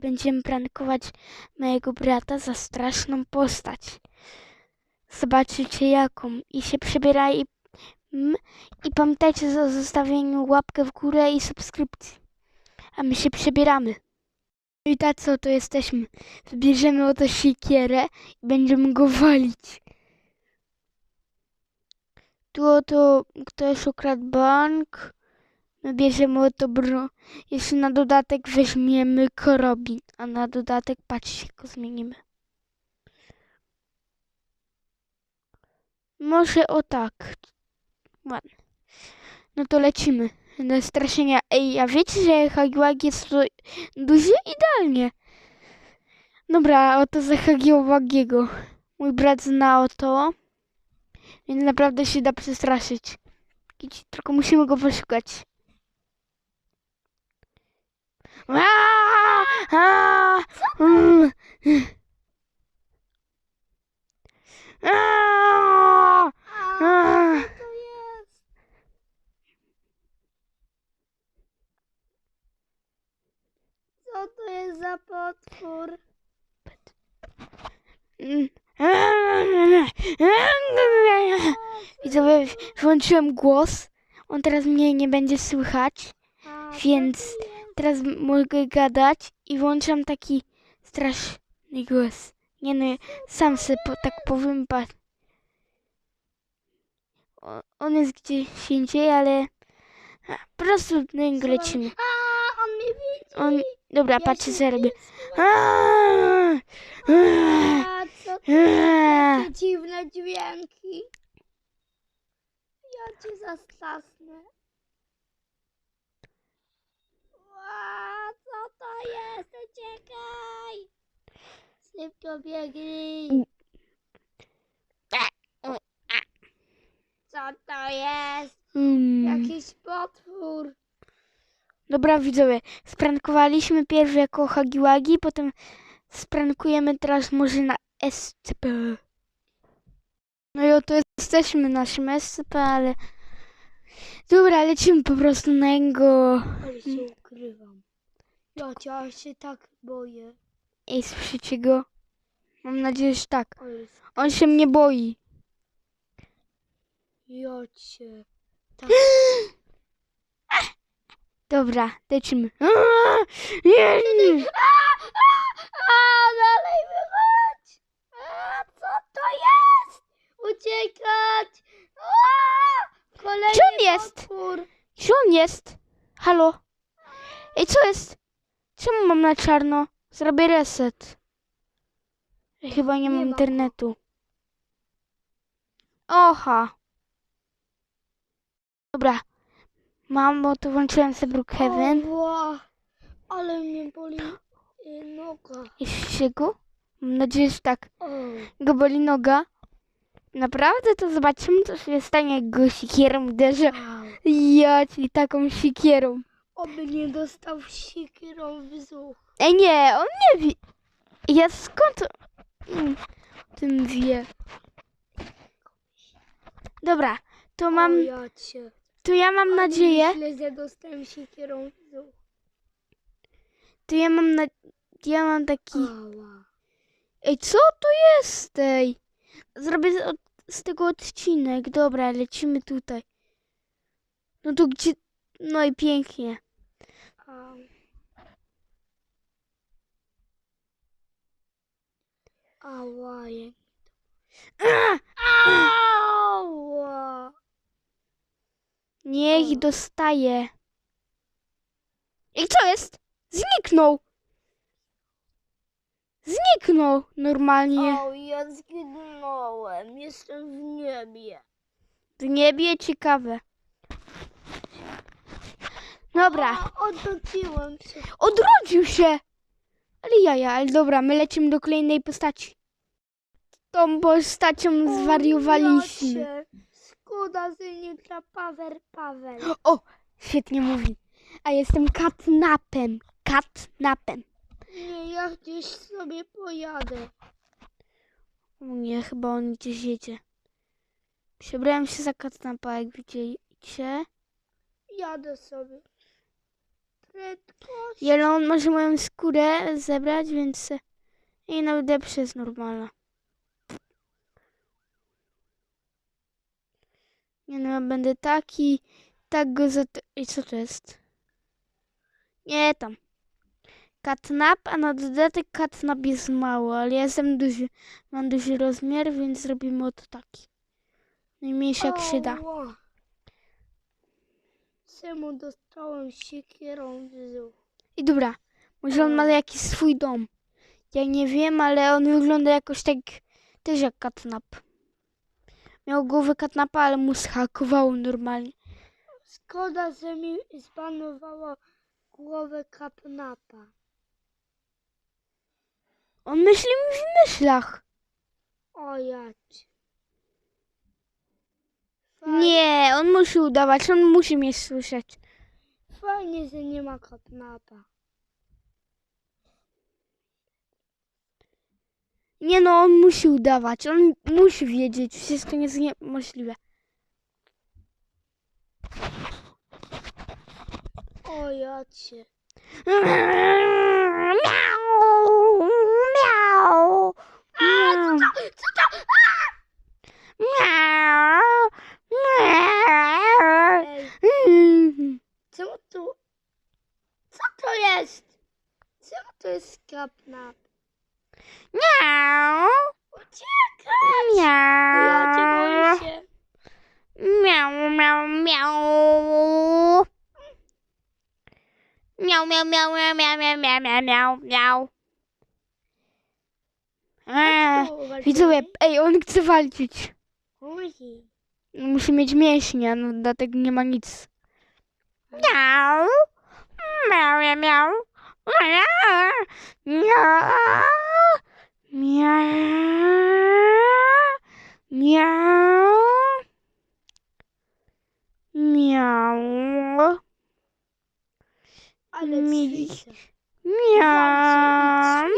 będziemy prankować mojego brata za straszną postać. Zobaczycie jaką. I się przebieraj. mm, I pamiętajcie o zostawieniu łapkę w górę i subskrypcji. A my się przebieramy. No I tak co, to jesteśmy. Wybierzemy oto siekierę i będziemy go walić. Tu oto ktoś ukradł bank. My bierzemy oto bro. Jeszcze na dodatek weźmiemy korobin. A na dodatek, patrzcie, go zmienimy. Może o tak. No to lecimy. Na straszenia. Ej, a wiecie, że Hagiłag jest to duży? Idealnie. Dobra, oto za Hagiłagiego. Mój brat zna o to. Więc naprawdę się da przestraszyć. Tylko musimy go poszukać. Aaa! Aaa! Mm. Aaa! Aaa! to jest? Co to jest za potwór? Widzowie, włączyłem głos. On teraz mnie nie będzie słychać, więc teraz mogę gadać i włączam taki straszny głos. Nie no, sam sobie po, tak powiem. O- On jest gdzieś indziej, ale a, po prostu niego lecimy. A, on mnie widzi. On, dobra, Ja patrzcie się co robię. A, co dziwne dźwięki. Ja cię zastrzasnę. Ła, co to jest? Uciekaj! Biegnij. Co to jest? Mm. Jakiś potwór. Dobra widzowie, sprankowaliśmy pierw jako Hagiwagi, potem sprankujemy teraz może na SCP. No i oto jesteśmy naszym SCP, ale... Dobra, lecimy po prostu na jego... Ale się ukrywam. Ja aż się tak boję. Ej, słyszycie go? Mam nadzieję, że tak. On się mnie boi. ja cię. Tak. Dobra, lecimy. Nie, nie, nie. A, dalej wychodź! A, co to jest? Uciekać! A, kolejny Gdzie on jest? potwór. Gdzie on jest? Halo? Ej, co jest? Czemu mam na czarno? Zrobię reset. Chyba nie, Nie mam internetu. Oha. Dobra. Mam, bo to włączyłem sobie Brookhaven. Ale mnie boli y, noga. Jeśli go? Mam nadzieję, że tak. O, Go boli noga. Naprawdę? To zobaczymy, co się stanie, jak go sikierą uderzę. Ja, czyli taką sikierą. Oby nie dostał sikierą w zuch. Ej, nie, on nie wie. Ja skąd mm, o tym wie? Dobra, to mam, O, ja cię. to ja mam nadzieję, w zuch. to ja mam na, ja mam taki, Ała. ej, co to jest, ej? Zrobię z, od, z tego odcinek, dobra, lecimy tutaj. No to gdzie, no i pięknie. Au. Ała, jak... Ała! Niech O. dostaje. Ej, co jest? Zniknął. Zniknął normalnie. O, ja zginąłem. Jestem w niebie. W niebie ciekawe. Dobra, A, odwróciłem się. odrodził się. Ale jaja, ale dobra, my lecimy do kolejnej postaci. Tą postacią zwariowaliśmy. nie gra Paweł Paweł. O, świetnie mówi. A jestem katnapem. Katnapem. Nie, ja gdzieś sobie pojadę. Nie, chyba on gdzieś jedzie. Przebrałem się za katnapa, jak widzicie. Jadę sobie. Prędkość. I ale on może moją skórę zebrać, więc i nawet lepsze jest normalna. Nie no, ja będę taki, tak go za... I co to jest? Nie tam. Katnap, a na dodatek katnap jest mało, ale ja jestem duży, mam duży rozmiar, więc zrobimy oto taki. Najmniejszy jak się da. Czemu dostałem siekierą w zuch? I dobra, może on ma jakiś swój dom. Ja nie wiem, ale on wygląda jakoś tak też jak katnap. Miał głowę katnapa, ale mu schakowało normalnie. Szkoda, że mi zbanowało głowę kapnapa. On myśli mi w myślach. O jać. Musi udawać, on musi mnie słyszeć. Fajnie, że nie ma kapnapa. Nie no, on musi udawać, on musi wiedzieć, wszystko jest niemożliwe. O. Miau, miau, miau. Co to? Miau, miau. Ej, Mm. czemu tu... Co to jest? Czemu to kapnap? Miau, Uciekaj! Ja cię miau. boję się. Miau, miau, miau. Miau, miau, miau, miau, miau, miau, miau, miau, miau, miau. Eee? Widzowie, ej, on chce walczyć. Oj. Musi mieć mięśnie, no dlatego nie ma nic. Miau, miau, miau, miau. Miau, miau, miau, miau, Ale Mi- miau,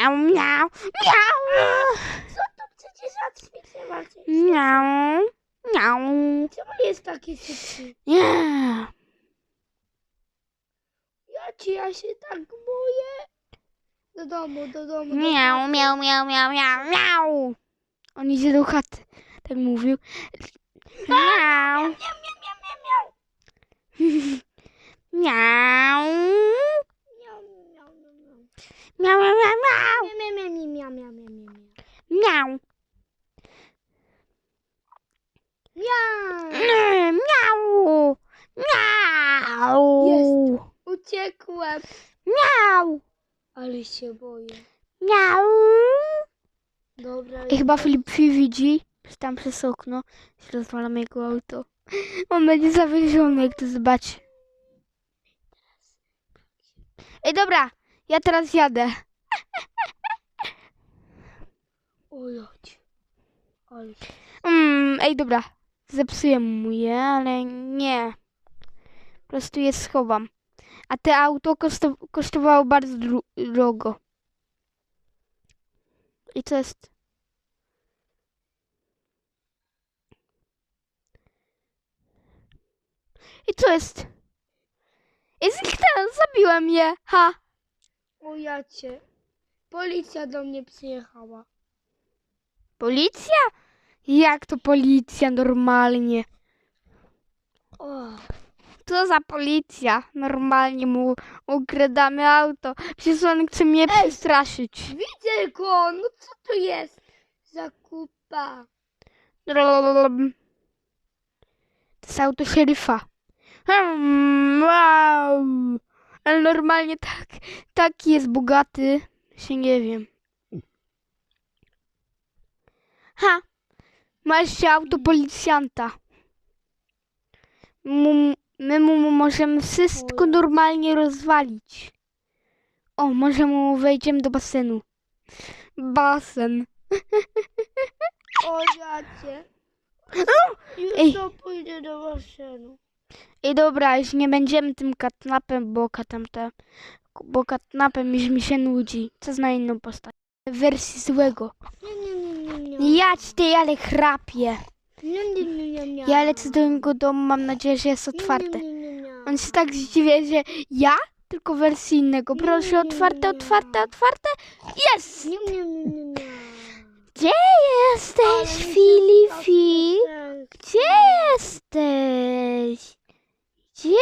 miau, miau, miau, Co to przecież ja ćwiczę walczę. miau, miau. Czemu jest taki szybki? Ci, się tak boję. Do domu, do domu. do Miau, miau, miau, miau, miau, miau. On idzie do chaty, tak mówił. Miau. Miau, miau, miau, miau, miau. Miau. Miau, miau, miau, miau. Miau, miau, miau, miau. Miau, miau, miau, miau, miau, miau, miau, miau. Uciekłem. Miau. Ale się boję. Miau. Dobra. I chyba Filip widzi, tam przez okno, się rozwala jego auto. On będzie zawieziony, jak to zobaczy. Ej, dobra, ja teraz jadę. O jać. Ale się... Mm, ej, dobra. Zepsuję mu je, ale nie. Po prostu je schowam. A te auto koszto- kosztowało bardzo drogo. I co jest? I co jest? I zniknęłem, zabiłem je. Ha! O jacie. Policja do mnie przyjechała. Policja? Jak to policja normalnie? O. Co za policja? Normalnie mu ukradamy auto. Przecież on chce mnie przestraszyć. Widzę go. No co to jest? Zakupa. Blablabla. To jest auto szeryfa. Hmm, wow. Ale normalnie tak, taki jest bogaty, się nie wiem. Ha! Masz się auto policjanta. Mu, my mu możemy wszystko normalnie rozwalić. O, może mu wejdziemy do basenu. Basen. O jacie. Ej. Już to pójdę do basenu. I dobra, już nie będziemy tym katnapem, bo katamte, bo katnapem już mi się nudzi. Co zna inną postać? Wersji złego. Nie, nie, nie, nie, nie. Nie jadź ty, ale chrapie. Ja lecę do jego domu, mam nadzieję, że jest otwarte. On się tak zdziwi, że ja? Tylko wersji innego. Proszę, otwarte, otwarte, otwarte. Jest! Gdzie jesteś, Filifi? Gdzie jesteś? Gdzie?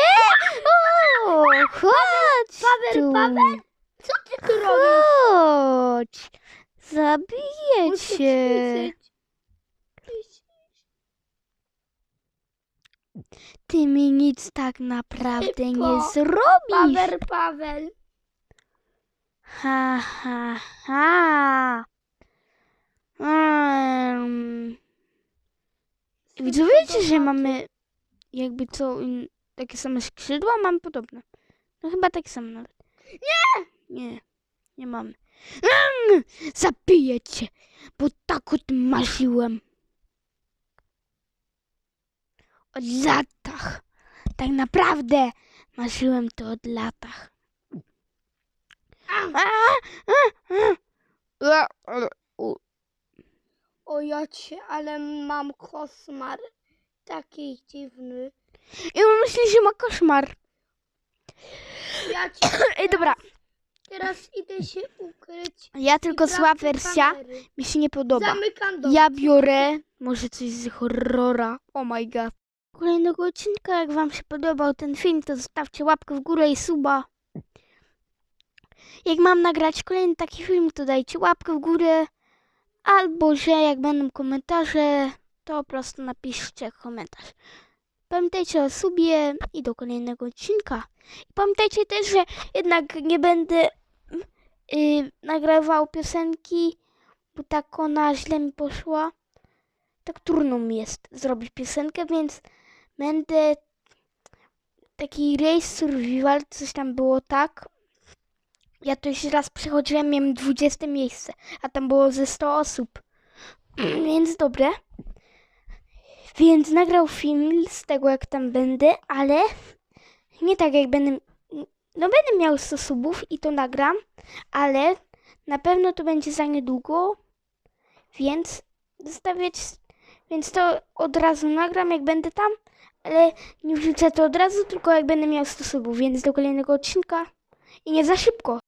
O, chodź Paweł. Paweł? Co ty tu robisz? Chodź. Zabiję cię. Ty mi nic tak naprawdę nie Szybko. zrobisz. Paweł, Paweł. Ha, ha, ha. Um. Widzowie, wiecie, że mamy jakby co, in, takie same skrzydła? Mamy podobne. No chyba takie same nawet. Nie! Nie, nie mamy. Mm, zabiję cię, bo tak o tym marzyłem. Od latach. Tak naprawdę marzyłem to od latach. O ja cię, ale mam koszmar. Taki dziwny. I on myśli, że ma koszmar. Ja cię Ej, dobra, teraz idę się ukryć. ja tylko zła wersja mi się nie podoba. Zamykam dom. Ja biorę może coś z horrora. Oh my god. Kolejnego odcinka, jak wam się podobał ten film, to zostawcie łapkę w górę i suba. Jak mam nagrać kolejny taki film, to dajcie łapkę w górę. Albo, że jak będą komentarze, to po prostu napiszcie komentarz. Pamiętajcie o subie i do kolejnego odcinka. I pamiętajcie też, że jednak nie będę yy, nagrywał piosenki, bo tak ona źle mi poszła. Tak trudno mi jest zrobić piosenkę, więc będę taki race survival, coś tam było tak. Ja to już raz przechodziłem, miałem 20 miejsce, a tam było ze 100 osób. Więc dobre. Więc nagrał film z tego, jak tam będę, ale nie tak jak będę. No będę miał 100 subów i to nagram, ale na pewno to będzie za niedługo, więc zostawiać. Więc to od razu nagram, jak będę tam, ale nie wrzucę to od razu, tylko jak będę miał 100 subów, więc do kolejnego odcinka. I nie za szybko.